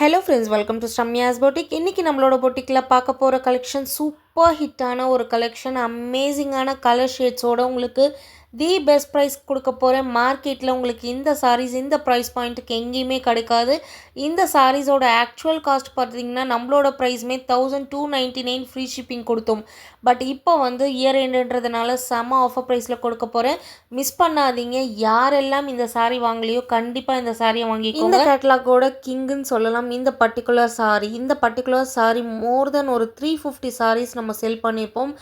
Hello friends welcome to ஸ்டம்யாஸ் boutique இன்றைக்கி நம்மளோட பொட்டிக்கில் பார்க்க போகிற கலெக்ஷன் சூப்பர் ஹிட்டான ஒரு கலெக்ஷன் அமேசிங்கான கலர் ஷேட்ஸோட உங்களுக்கு தி பெஸ்ட் ப்ரைஸ் கொடுக்க போகிறேன் மார்க்கெட்டில் உங்களுக்கு இந்த சாரீஸ் இந்த ப்ரைஸ் பாயிண்ட்டுக்கு எங்கேயுமே கிடைக்காது. இந்த சாரீஸோட ஆக்சுவல் காஸ்ட் பார்த்தீங்கன்னா நம்மளோட ப்ரைஸுமே thousand two ninety nine free shipping கொடுத்தோம். பட் இப்போ வந்து இயர் எண்டுன்றதுனால செம ஆஃபர் ப்ரைஸில் கொடுக்க போகிறேன் மிஸ் பண்ணாதீங்க. யாரெல்லாம் இந்த சாரீ வாங்கலையோ கண்டிப்பாக இந்த சாரியை வாங்கி இந்த கேட்லாகோட கிங்குன்னு சொல்லலாம். இந்த பர்டிகுலர் சாரீ இந்த பர்டிகுலர் சாரீ மோர் தென் ஒரு த்ரீ ஃபிஃப்டி சாரீஸ் நம்ம செல் பண்ணியிருப்போம்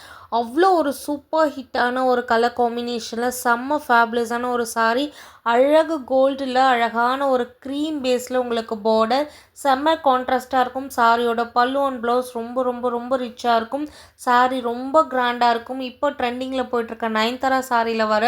அவ்வளோ ஒரு சூப்பர் ஹிட்டான ஒரு கலர் காம்பினேஷனில் செம்ம ஃபேப்லஸான ஒரு சாரீ அழகு கோல்டில் அழகான ஒரு க்ரீம் பேஸில் உங்களுக்கு பார்டர் செம்ம கான்ட்ராஸ்ட்டாக இருக்கும். சாரியோட பல்லு அண்ட் ப்ளவுஸ் ரொம்ப ரொம்ப ரொம்ப ரிச்சாக இருக்கும். சாரீ ரொம்ப கிராண்டாக இருக்கும். இப்போ ட்ரெண்டிங்கில் போயிட்டுருக்க நயன்தாரா சாரியில் வர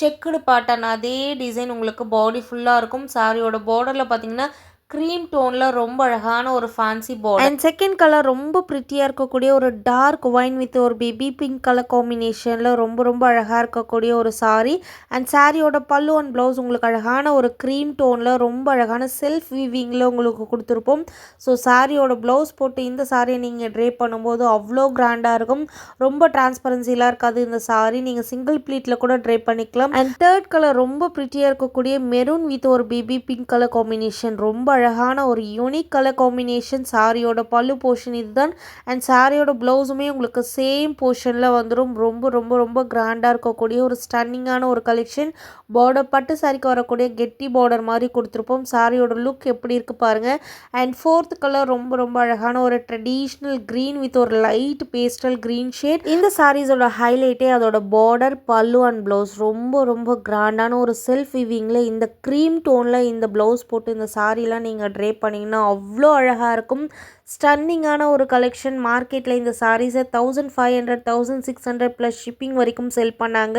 செக்குடு பாட்டன் அதே டிசைன் உங்களுக்கு பாடி ஃபுல்லாக இருக்கும். சாரியோட பார்டரில் பார்த்தீங்கன்னா க்ரீம் டோனில் ரொம்ப அழகான ஒரு fancy border and second colour ரொம்ப ப்ரிட்டியாக இருக்கக்கூடிய ஒரு டார்க் ஒயின் வித் ஒரு பேபி பிங்க் கலர் காம்பினேஷனில் ரொம்ப ரொம்ப அழகாக இருக்கக்கூடிய ஒரு சாரீ அண்ட் சாரியோட பல்லு அண்ட் ப்ளவுஸ் உங்களுக்கு அழகான ஒரு க்ரீம் டோனில் ரொம்ப அழகான செல்ஃப் வீவிங்கில் உங்களுக்கு கொடுத்துருப்போம். ஸோ சாரியோட ப்ளவுஸ் போட்டு இந்த சாரியை நீங்கள் ட்ரே பண்ணும்போது அவ்வளோ கிராண்டாக இருக்கும். ரொம்ப டிரான்ஸ்பரன்சிலாம் இருக்காது இந்த சாரீ நீங்கள் சிங்கிள் ப்ளீட்டில் கூட ட்ரை பண்ணிக்கலாம். அண்ட் தேர்ட் கலர் ரொம்ப ப்ரிட்டியாக இருக்கக்கூடிய மெரூன் வித் ஒரு பேபி பிங்க் கலர் காம்பினேஷன் ரொம்ப அழகான ஒரு யூனிக் கலர் காம்பினேஷன் சாரியோட பல்லு போர்ஷன் இதுதான். அண்ட் சாரியோட ப்ளவுஸுமே உங்களுக்கு சேம் போர்ஷனில் வந்துடும் ரொம்ப ரொம்ப ரொம்ப கிராண்டாக இருக்கக்கூடிய ஒரு ஸ்டன்னிங்கான ஒரு கலெக்ஷன் பார்டர் பட்டு சாரிக்கு வரக்கூடிய கெட்டி பார்டர் மாதிரி கொடுத்துருப்போம். சாரியோட லுக் எப்படி இருக்குது பாருங்கள் அண்ட் ஃபோர்த் கலர் ரொம்ப ரொம்ப அழகான ஒரு ட்ரெடிஷ்னல் க்ரீன் வித் ஒரு லைட் பேஸ்டல் க்ரீன் ஷேட் இந்த சாரீஸோட ஹைலைட்டே அதோட பார்டர் பல்லு அண்ட் ப்ளவுஸ் ரொம்ப ரொம்ப கிராண்டான ஒரு செல்ஃப் விவிங்கில் இந்த க்ரீம் டோனில் இந்த ப்ளவுஸ் போட்டு இந்த சாரீலாம் நீங்கள் ட்ரே பண்ணிங்கன்னா அவ்வளோ அழகாக இருக்கும். ஸ்டன்னிங்கான ஒரு கலெக்ஷன் மார்க்கெட்டில் இந்த சாரீஸை thousand five hundred thousand six hundred plus shipping வரைக்கும் செல் பண்ணாங்க.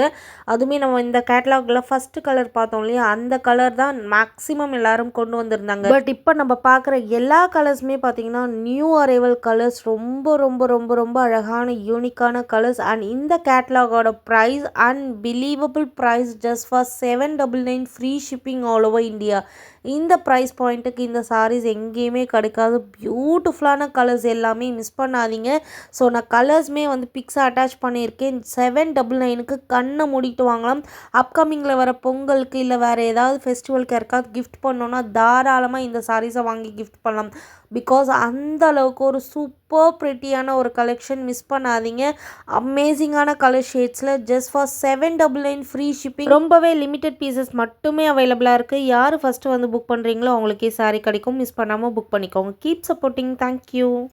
அதுவுமே நம்ம இந்த கேட்லாகில் ஃபஸ்ட்டு கலர் பார்த்தோம் இல்லையா? அந்த கலர் தான் மேக்ஸிமம் எல்லாரும் கொண்டு வந்திருந்தாங்க. பட் இப்போ நம்ம பார்க்குற எல்லா கலர்ஸுமே பார்த்தீங்கன்னா நியூ அரைவல் கலர்ஸ் ரொம்ப ரொம்ப ரொம்ப ரொம்ப அழகான யூனிக்கான கலர்ஸ் அண்ட் இந்த கேட்லாகோட price unbelievable price just for seven double nine free shipping all over India இந்த ப்ரைஸ் பாயிண்ட்டுக்கு இந்த சாரீஸ் எங்கேயுமே கிடைக்காது. பியூட்டிஃபுல்லான கலர்ஸ் எல்லாமே மிஸ் பண்ணாதீங்க. ஸோ நான் கலர்ஸுமே வந்து பிக்ஸை அட்டாச் பண்ணியிருக்கேன். செவன் டபுள் நைனுக்கு கண்ணை மூடிட்டு வாங்கலாம். அப்கமிங்கில் வர பொங்கலுக்கு இல்லை வேறு ஏதாவது ஃபெஸ்டிவலுக்கு யாருக்காவது கிஃப்ட் பண்ணோன்னா தாராளமாக இந்த சாரீஸை வாங்கி கிஃப்ட் பண்ணலாம். பிகாஸ் அந்த அளவுக்கு ஒரு சூப்பர் ப்ரிட்டியான ஒரு கலெக்ஷன் மிஸ் பண்ணாதீங்க. அமேசிங்கான colour ஷேட்ஸில் just for seven double nine free shipping ரொம்பவே லிமிட்டட் பீசஸ் மட்டுமே அவைலபிளாக இருக்குது யார் ஃபஸ்ட்டு வந்து புக் பண்ணுறீங்களோ அவங்களுக்கே சாரீ கிடைக்கும். மிஸ் பண்ணாமல் புக் பண்ணிக்கோங்க. Keep supporting thank you